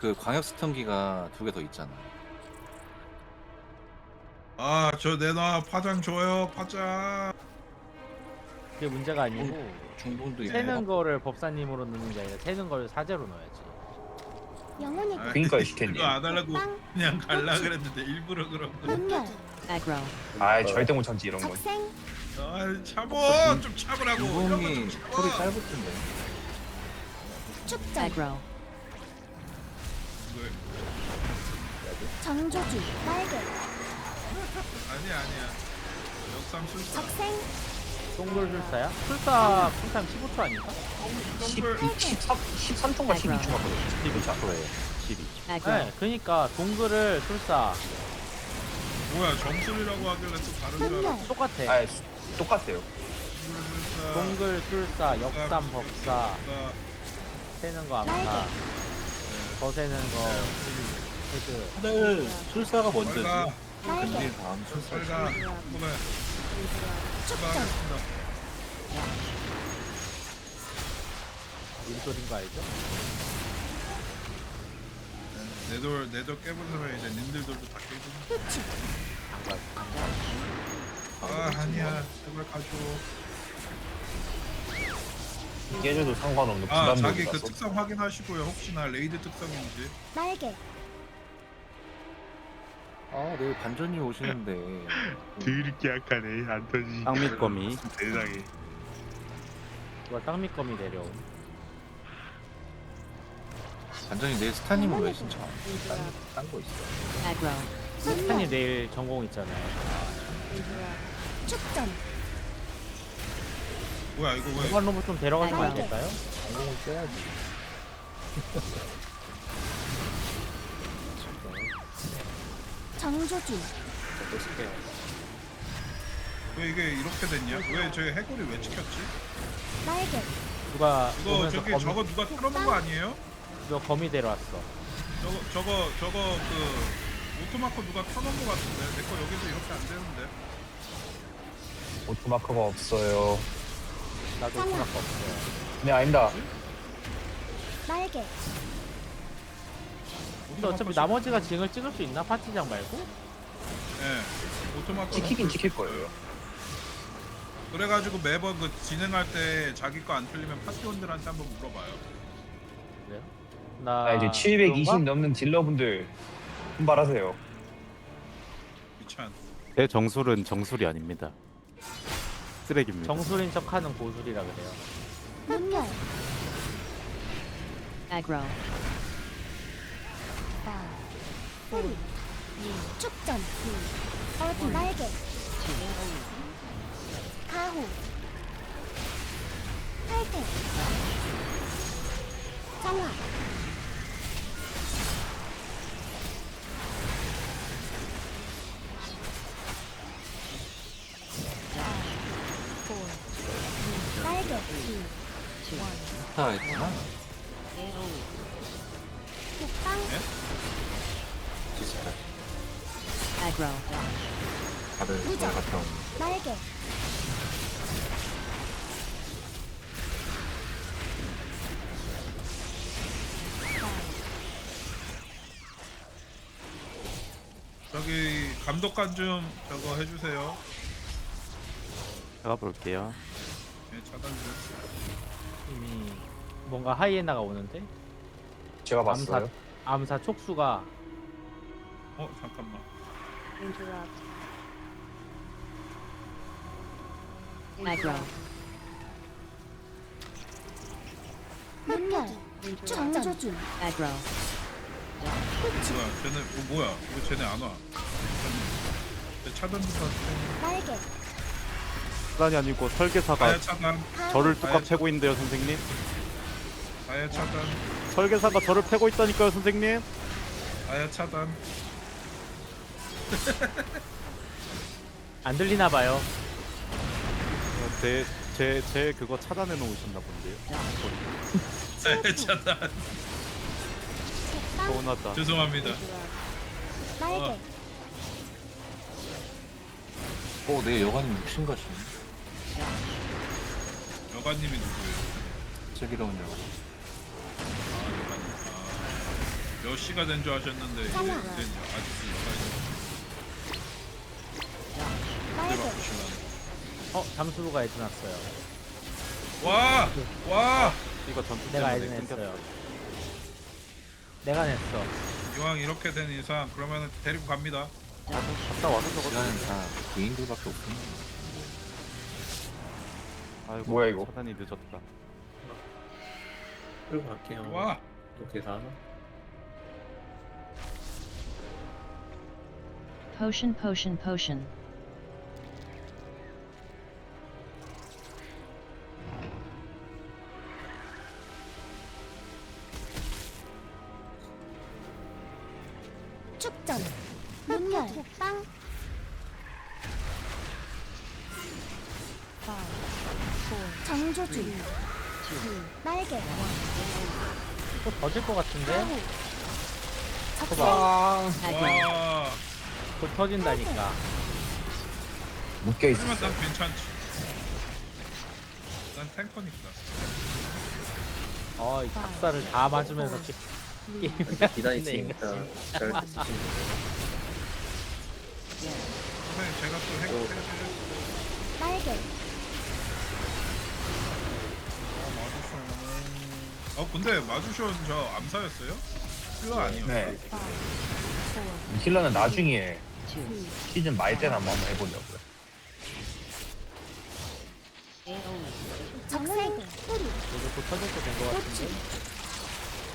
그 광역 스턴기가 두 개 더 있잖아. 아 저 내놔 파장 줘요 파장 그게 문제가 아니고 중봉도 있고. 세는 거를 법사님으로 넣는 게 아니라 세는 걸 사제로 넣어야지. 영혼의 아, 그러니까요, 시켰니. 이거 안 하려고 빵. 그냥 갈라 그랬는데 일부러 그런 거. aggro, 아 절대 못 참지 이런 건. 적생 아 참어 좀 참으라고 이런 중봉이 거좀 콜이 참아 짧을 텐데. 축전 aggro, 이거 정조주 날개 아니야 아니야 역삼 술사 적생 동굴 술사야? 술사 풀타임 15초 아닌가? 10, 헐. 13, 13초인가 12초 같거든. 12초에 12. aggro, 네, 그러니까 동굴을 술사 뭐야 정술이라고 하길래 또 다른 줄 알았어 똑같아. 아 수- 똑같아요. 술사 동굴 술사, 역삼 법사, 세는 거 암사, 날개 더 세는 거 헤드. 다들 술사가 먼저지. 빨가 날개 근딜 다음 술사. 빨가 축전 출발하겠습니다 일소린 거 알죠? 내돌 내돌 깨부수면 이제 님들들도 다 깨고 아 아니야 제발 가줘 깨져도 상관없는 아 부담도 자기 그. 특성 확인하시고요 혹시나 레이드 특성인지 날개 아, 내일 반전이 오시는데. 드럽게 약하네 안 터지 땅밑거미 세상에 누가 땅밑거미 내려온. 반전이 내일 스타님은 왜 신청? 딴거 있어. 스탄이 눈멸 내일 전공 있잖아요. 축전 뭐야 이거 왜 소관 로봇 좀 데려가시면 안. 될까요? 전공을 써야지. 정조주 왜 이게 이렇게 됐냐? 왜 저희 해골이 왜 찍혔지? 날개 누가 이거 오면서 저기 거미, 저거 누가 털어놓은 거 아니에요? 누가 거미 데려왔어. 저거 저거 저거 그 오토마코 누가 켜놓은 거 같은데 내 거 여기서 이렇게 안 되는데 오토마크가 없어요. 나도 짱아. 수납 없어요. 네 아닙니다. 날개 근데 어차피 나머지가 징을 찍을 수 있나? 파티장 말고? 예 오토마코 지키긴 지킬 거예요. 그래가지고 매번 그 진행할 때 자기 거 안 틀리면 파티원들한테 한번 물어봐요 그래요? 나 아 이제 720 그런가? 넘는 딜러분들 분발하세요. 귀찮 제 정술은 정술이 아닙니다 쓰레기입니다 정술인 척하는 고술이라 그래요. aggro, 뿌리 축전 어둠 날개 가호 탈퇴 정화 스타 했구나. 국방 디스플레이. aggro, 다들 거기 갔다 온. 날개 저기 감독관 좀 저거 해주세요 제가 볼게요 예 차단 좀 이미 뭔가 하이에나가 오는데? 제가 암사 봤어요. 암사 촉수가 어 잠깐만. aggro, 눈멸 정조주 aggro, 뭐야 쟤네 어, 뭐야? 왜 쟤네 안와? 차단부터 하세요. 날개 수단이 아니고 설계사가 차단. 저를 아예 뚝딱 패고 있는데요 선생님. 아야 차단. 설계사가 저를 패고 있다니까요 선생님. 아야 차단. 안 들리나 봐요. 제, 제, 제 그거 차단해 놓으셨나 본데요. 아야 차단. 국방 서운하다. 죄송합니다. 날개 어, 내 여관이 육신 가시. 여관님이 누구예요? 슬기로운 여관. 아 여관님 아 몇 시가 된 줄 아셨는데 이제 있어요. 날개 이제 바꾸시면. 어 잠수부가 해줘놨어요 와! 와! 이거 전투 내가 때문에 끊겼어. 내가 냈어 이왕 이렇게 된 이상 그러면 데리고 갑니다. 갔다 와서 저거. 시간은 다 개인들밖에 없구나. 아이고, 뭐야, 이거? 차단이 늦었다. 끌고 갈게요. 와! 또 계산. Potion, potion, potion. 또 더질 것 같은데? 와! 곧 터진다니까 묶여 있어. 하지만 난 괜찮지. 난 탱커니까. 어 이 작사를 다 맞으면서 게- 게임을 기다 하네. 잘. 선생님 제가 또 핵, 핵, 핵, 날개 어 근데 마주션 저 암사였어요? 힐러 아니었어? 네. 이 힐러는 나중에 Two. 시즌 말 때나 한번 해보려고요. AoE. 적생 뿌리 이제 곧 터질 때된것 고추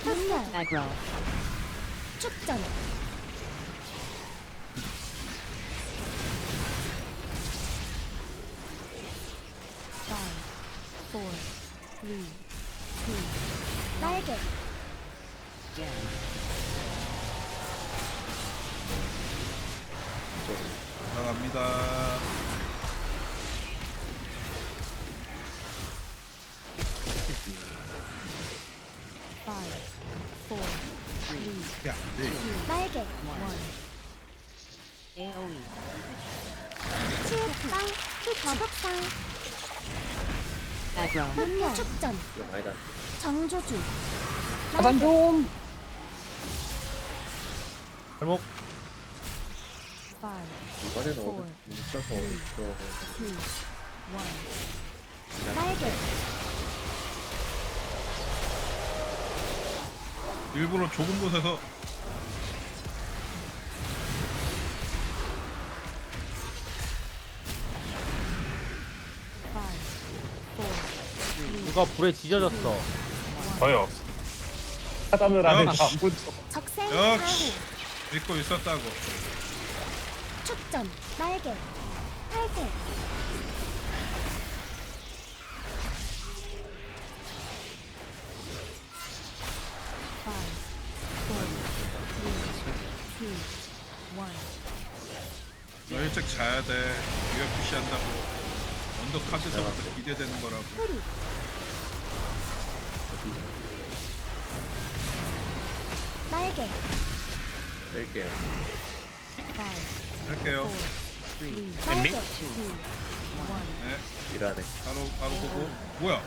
같은데? 눈열 Aggro. 축전 날개. 나갑니다. 야, 네. 날개 AoE. 치읓상 저격상 Aggro. 눈열 축전 이거 많이 다 정조주. 차단 좀. 발목. 이번에는 어디 뭉쳐서 들어가고 날개 일부러 좁은 곳에서. 누가 불에 지져졌어 저요. 차단을 안 해서 안 붙여. 적생 역시 믿고 있었다고. 축전 날개 팔개 너 일찍 자야 돼. UFC 한다고. 언더카드서부터 기대되는 거라고. 뿌리 날개 뺄게요. 할게요. 날개 네, 일하네. 바로 바로 보고. 뭐야?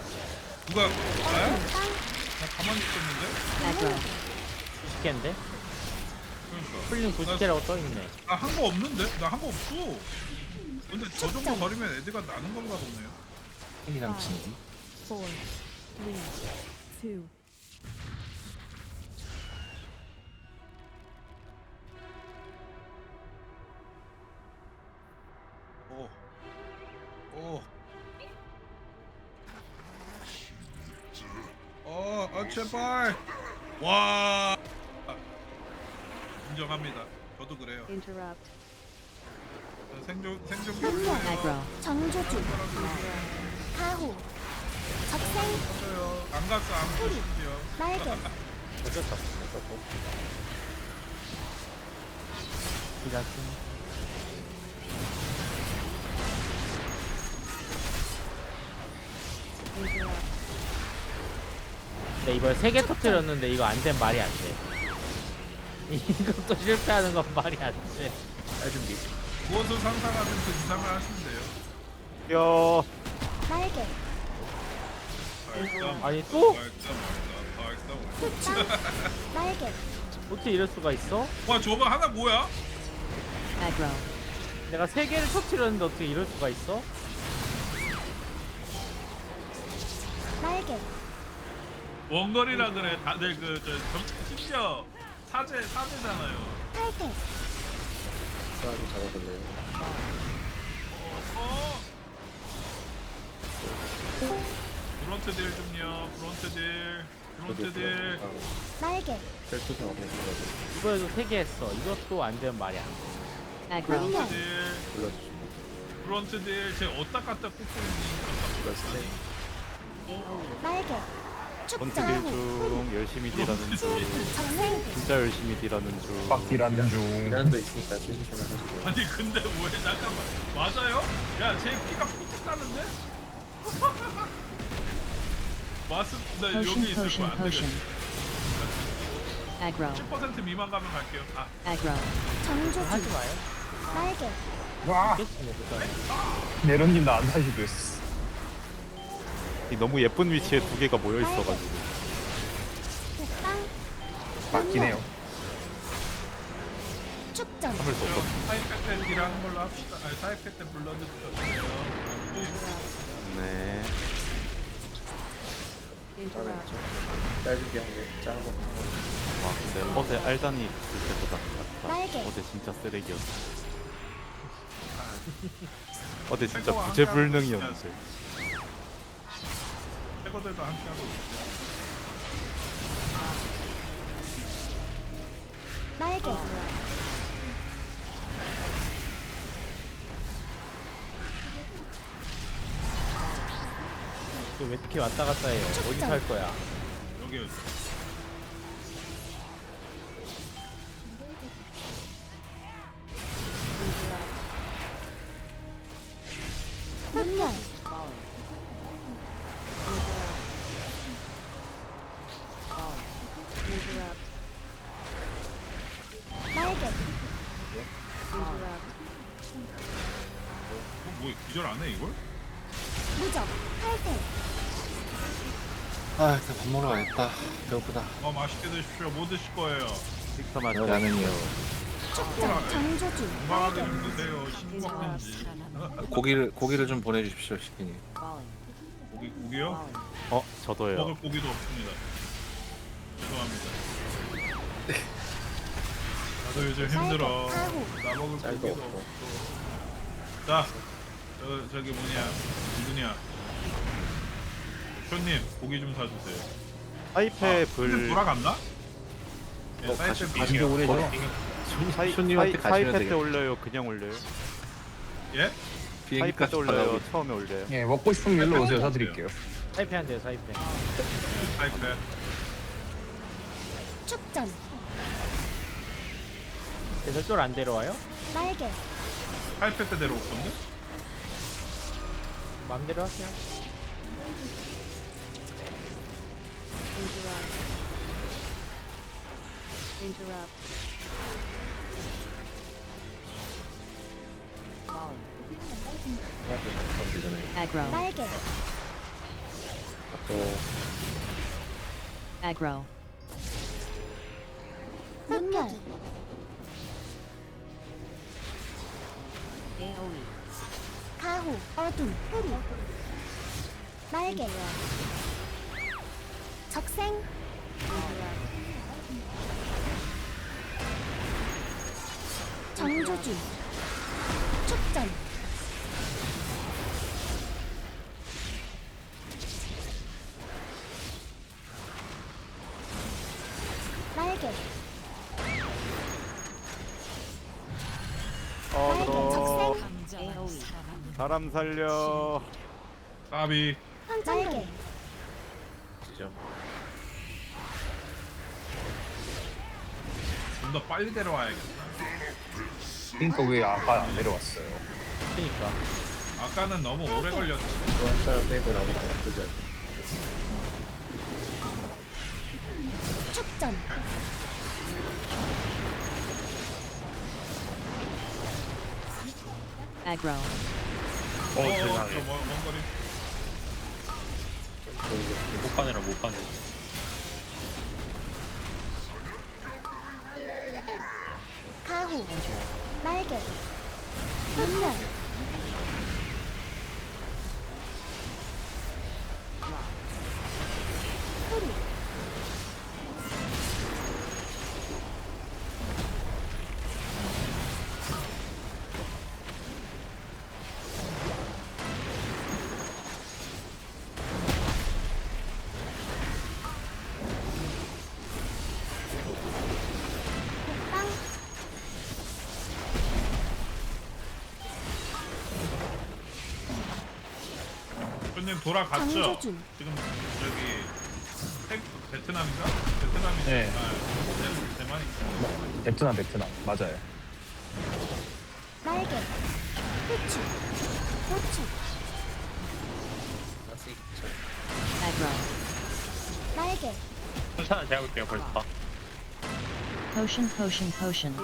누가 나야? 나 가만히 있었는데. Aggro. 90개인데? 그러니까. 풀링 90개라고 떠있네 나 한 거 없는데? 나 한 거 없어. 근데 저 정도 거리면 애드가 나는 건가 보네요. 팬이랑 친 구. 오. 오. 어, 아 제발. 와. 아, 인정합니다. 저도 그래요. Interrupt. 저 생존 생존. 기록이에요. 정조주 하후 적생 맞아요. 안 갔어 아무도 심지어. 날개 어쩔 수 없어. 어쩌고. 기다렸음 근데 이번에 3개 터뜨렸는데 이거 안 된 말이 안 돼 이것도 실패하는 건 말이 안돼 할 준비. 무엇을 상상하든 그 이상을 하시면 돼요. 야, 날개. 아니 또? 흑당 날개 어떻게 이럴 수가 있어? 와 저거 하나 뭐야? Aggro. 내가 세 개를 터트렸는데 어떻게 이럴 수가 있어? 날개 원거리라 그래 다들 그저 심지어 사제 사제잖아요. 탈퇴 싸움이 잡아볼래요? 어. 브론트 딜 좀요. 브론트 딜. 브론트 딜. 날개 혈투상 없는 거 이거에도 세개 했어. 이것도 안 되면 말이 안 돼. Aggro. 능력 딜. 불러주시면 브론트 딜. 제 어디다 갖다 꽂고 있는 불렀을 AoE. 날개 축전 딜중 열심히 딜하는 중 진짜 열심히 딜하는 중 빡딜하는 중. 시간도 있으니까 쓰시면 하시고 아니 근데 왜 잠깐만 맞아요? 야제 피가 삐끗 나는데? 마스 나 Potion, 여기 있을 되겠어. potion. Aggro. 10% 미만 가면 갈게요. 아 Aggro. 하지 정조주 마요. 날개 와, 됐으면 일단 네런님 나안 사시도 했어. 이 너무 예쁜 위치에 두 개가 모여 있어가지고 국방 맞긴 해요. 축전 참을 수 없어 때 딜하는 걸로 합시다. 아니 사이페 때 블러드 주셨어요. 네 거 와 근데 어제 알단이 있을 때보다 낫다. 어제 진짜 쓰레기였어 어제 진짜 부재불능이었는데 최고들과 함께 하고 있어요. 날개 왜 이렇게 왔다 갔다 해요? 어디서 할 거야? 여기 픽서 맞죠 라면이요. 신박한지. 고기를 고기를 좀 보내주십시오, 시키니. 고기 고기요? 어 저도요 먹을 고기도 없습니다. 죄송합니다. 나도 요즘 힘들어. 나 먹을 고기도 없고. 자, 저 저기 뭐냐, 누구냐? 쇼님 고기 좀 사주세요. 사이페 쇼님 불 돌아갔나? 사이트 가시-. 가시죠, 오래죠. 사이, 손님한테 사이, 가시면 사이페 때 되겠다. 올려요 그냥 올려요 예? 비행기 사이페 때값 올려요 올려요. 처음에 올려요 예, 먹고 싶으면 일로 오세요. 사드릴게요. 사이페 한대요 사이페. 사이트. 축전 그래서 쫄안 데려와요? 날개 사이트 때 데려올 건데? 마음대로 하세요. 던지잖아요 Aggro. 날개 또 Aggro. 흡혈 AoE. 가호 어둠 흐리 날개 적생 정조주 축전 날개 날개 어 AoE. 사람 살려 까비. 날개 지죠 좀더 빨리 데려와야겠다. 그러니까 왜 아까 안 내려왔어요? 그니까. 아까는 너무 오래 걸렸어. 또한 사람 빼고 나머지 나쁘지 축전 Aggro. 어, 어, 세상에. 저 뭐, 먼 거리. 못 가내라 못 가내 가호 날개 눈멸 님 돌아갔죠? 강조준 지금 저기 태, 베트남인가? 베트남이 네. 아, 대만이 베트남 베트남 맞아요. 날개 후추 저 Aggro. 날개 괜찮아 제가 볼게요 벌써 Potion, potion, potion.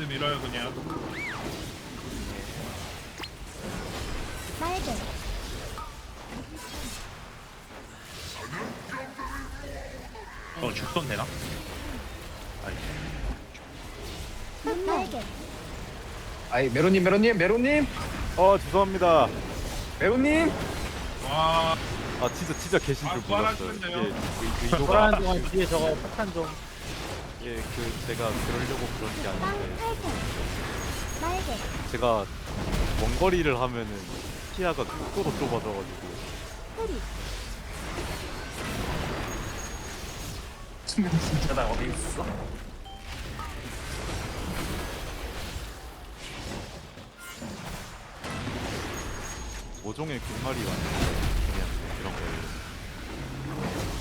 핸드 밀어요 그냥. 날개 어 죽선 되나? 날개 아이 메로님 메로님 메로님! 어 죄송합니다. 메로님! 와. 아 진짜 진짜 계신 아, 줄 몰랐어요. 이게 그, 그 의도가 동안 뒤에 저거 폭탄 좀 예, 그 제가 그러려고 그런 게 빵 아닌데. 날개 제가 먼 거리를 하면은 시야가 극도로 좁아져가지고. 소리. 수면 진짜 나 어디 있어? 모종의 균말이 왔는데 그냥 이런 거예요.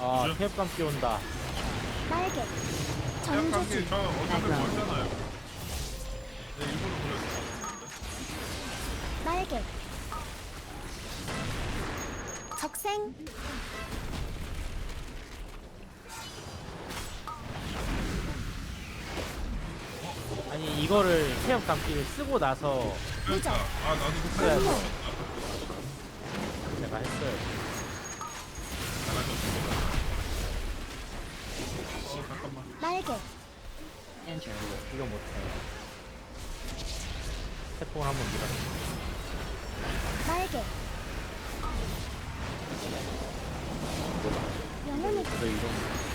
아 태엽감 끼온다. 날개. 생각한 전조준 게저 어차피 멀잖아요. 네, 일부러 그랬어 날개. 적생. 아니 이거를 태엽감 끼를 쓰고 나서 그러니까. 아 나도 그 돼. 제가 했어요 날개 Enter. 이거 못해 태풍을 한번 밀었어 날개 영혼의 그래서 이런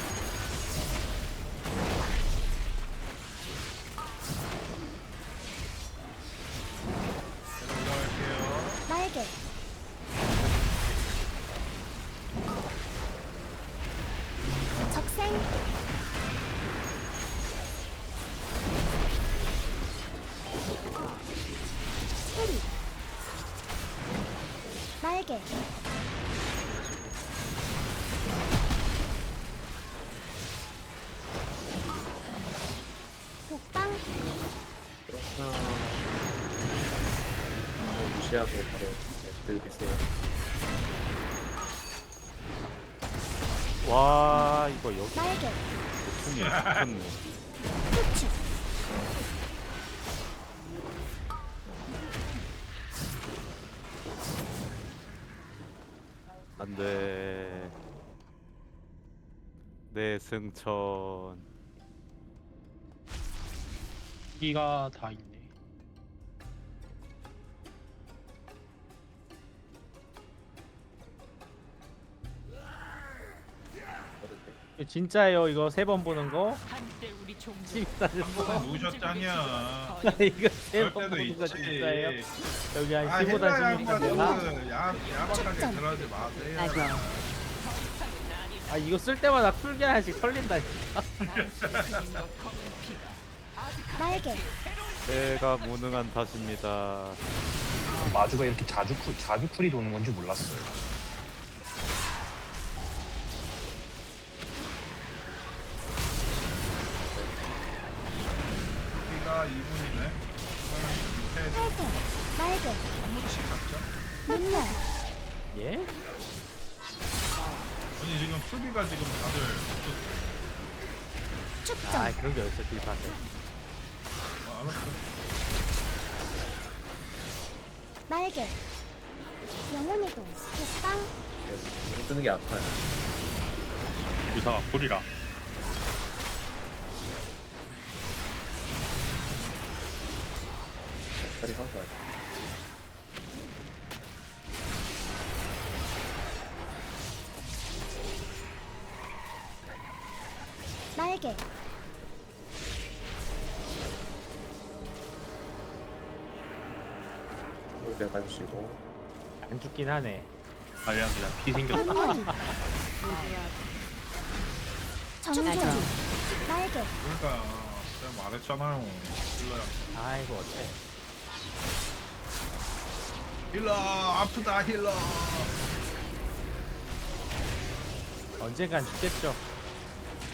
날개 복방. 그렇구나. 아, 무시하고 바로 들으세요. 와 이거 여기 날개 풍이 좋겠네. 안돼. 내 승천. 기가 다 있네 진짜예요 이거 세 번 보는 거? 진짜는 한번에 누우셨잖냐 이거 세 그럴 번 때도 보는 거 있지 진짜예요? 여기 한아 15단 헬라 16단 되나? 양반은 야, 야박하게 그러지 마세요 Aggro. 아 이거 쓸 때마다 쿨게 하나씩 털린다니까 날개 내가 무능한 탓입니다. 마주가 이렇게 자주 쿨 자주 쿨이 도는 건지 몰랐어요. 눈멸 예? 아니 지금 수비가 지금 다들 축전. 아 그런 게 어딨어 딜판에. 어, 알았어. 날개. 영혼의 동 독방 못 뜨는 게 아파요. 유사가 불이라. 이렇게 가주시고. 안 죽긴 하네. 아니야 그냥 피 생겼다. 정조주 날개 그러니까 제가 말했잖아요. 힐러야. 아이고 어때? 힐러 아프다 힐러. 언젠간 죽겠죠.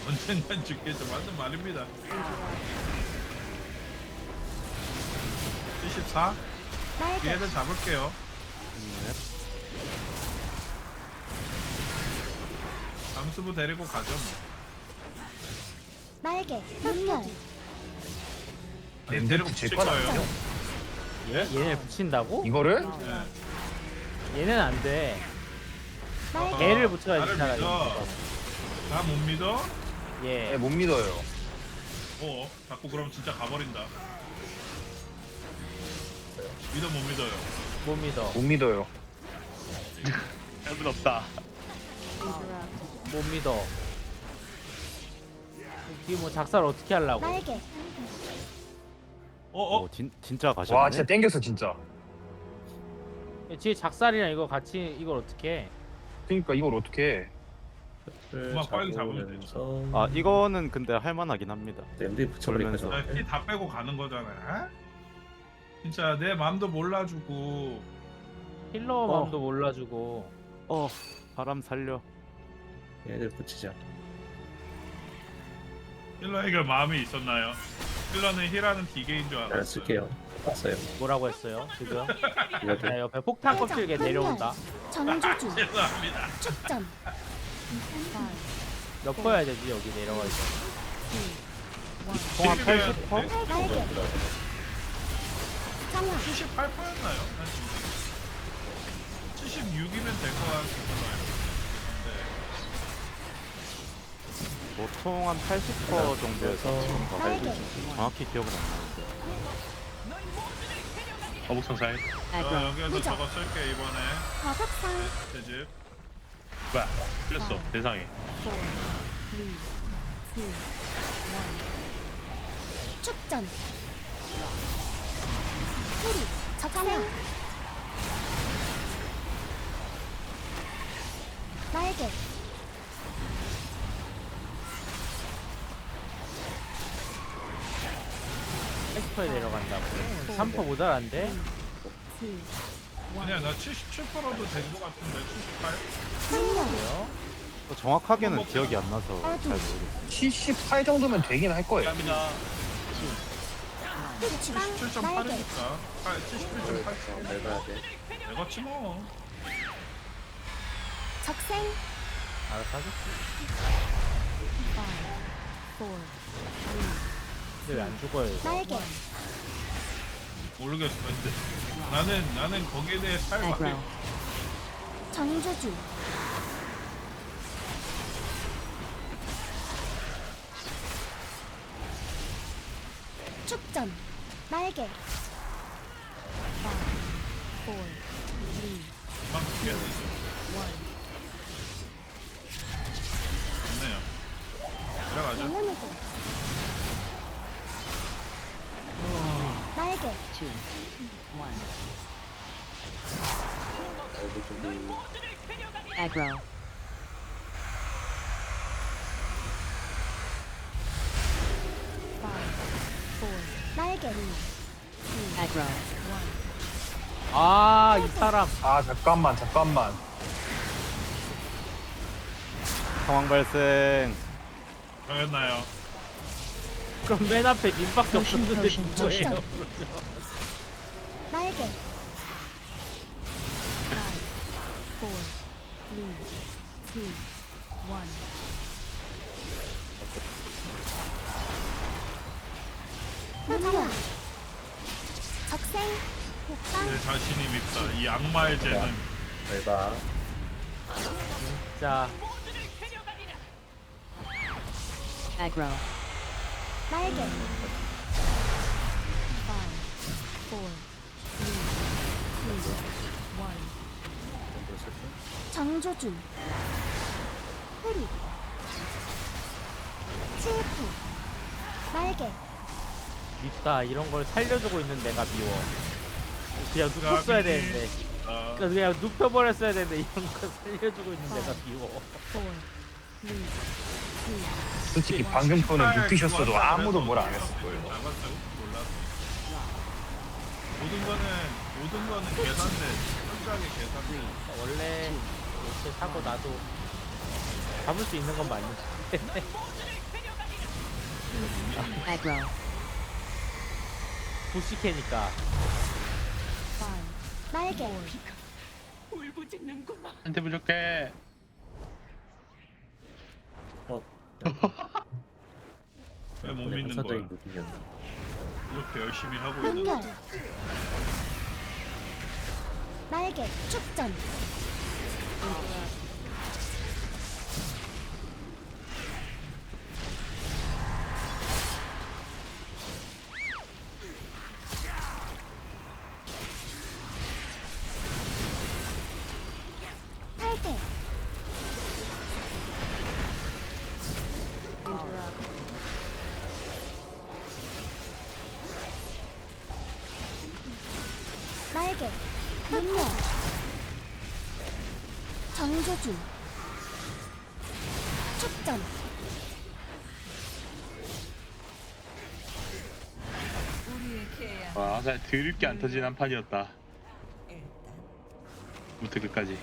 언젠간 죽겠죠. 맞는 말입니다. 74? 날개 뒤에는 잡을게요. 잠수부 데리고 가죠 뭐. 날개 분열 네, 데리고 붙일 거예요. 얘네 붙인다고? 이거를? 네. 얘는 안 돼. 날개 얘를 붙여야지 나를 차라리. 믿어. 나못 믿어? 예. 네, 못 믿어요. 어, 자꾸 그럼 진짜 가버린다. 믿어 못 믿어요. 못 믿어. 못 믿어요. 잘못 없다. 못 믿어. 뭐 작살 어떻게 하려고? 날개 어, 어, 어, 진, 진짜 가셨네. 와 진짜 땡겼어 진짜. 뒤에 작살이랑 이거 같이 이걸 어떻게 해? 그러니까 이걸 어떻게 해? 빨리 잡으면 잡으면서 아 이거는 근데 할만하긴 합니다. 그러면서. 저한테. 피다 빼고 가는 거잖아. 진짜 내 마음도 몰라주고 힐러 어. 마음도 몰라주고 어 바람 살려. 얘들 붙이자. 힐러에게 마음이 있었나요? 힐러는 힐하는 기계인 줄 잘 알았어요. 쓸게요. 봤어요. 뭐라고 했어요 지금? 이것도 자 옆에 폭탄 껍질게 내려온다. 정조주 죄송합니다. 축전 몇 퍼야 되지 여기 내려가 있어. 통합 80%? 네. 날개 정화 78%였나요? 76이면 될 것 같은데. 보통 한 80% 정도에서 지금 더 날개 정확히 기억은 안 나는데. 어, Aggro. 여기에서. 저거 쓸게 이번에. 버섯상 제집. 뭐야? 틀렸어. 세상에. 축전 소리 적생 날개 엑스퍼에 내려간다고. 3퍼 모자란데? 아니야 나 77%도 된 것 같은데 78? 분열 뭐요? 또 정확하게는 기억이 안 나서 잘 모르겠어요. 78 정도면 되긴 할 거예요. 감사합니다. 축방 날개 77.8이니까. 77.8 내가 돼. 내거치 뭐. 적생. 알아서 하겠지. 근데 왜 안 죽어요 이거? 날개 모르겠어 근데. 나는 나는 거기에 대해 살 Aggro. 정조주. 축전 날개 막 크게 되죠 좋네요 들어가죠 영혼의 동 날개 Two. One. Aggro. Aggro. 아 이 사람 아 잠깐만 잠깐만. 상황 발생. 저였나요 그럼 맨 앞에 님밖에 없었는데 potion, 누구예요? potion. 날개 분열 적생 내 자신이 밉다. 이 악마의 재능. 대박. 자 Aggro. 날개 정조준 흐리 칠프 날개 밉다 이런 걸 살려주고 있는 내가 미워 그냥 눕혔어야 되는데 아, 그러니까 그냥 눕혀버렸어야 되는데 이런 거 살려주고 있는 내가 미워 솔직히 방금 거는 눕히셨어도 아무도 뭘 안 했을 거예요. 모든 거는 모든 거는 계산돼. 철저하게 계산돼. 원래 이렇게 사고 나도 잡을 수 있는 건 맞는데 Aggro. 부시캐니까 날개 한테 부족해. 어. 왜 못 믿는 거야? 이렇게 열심히 하고 은별 있는데. 날개 축전 눈멸 정조준 축전. 와, 진짜 드릴 게안 터진 한 판이었다. 부터 끝까지.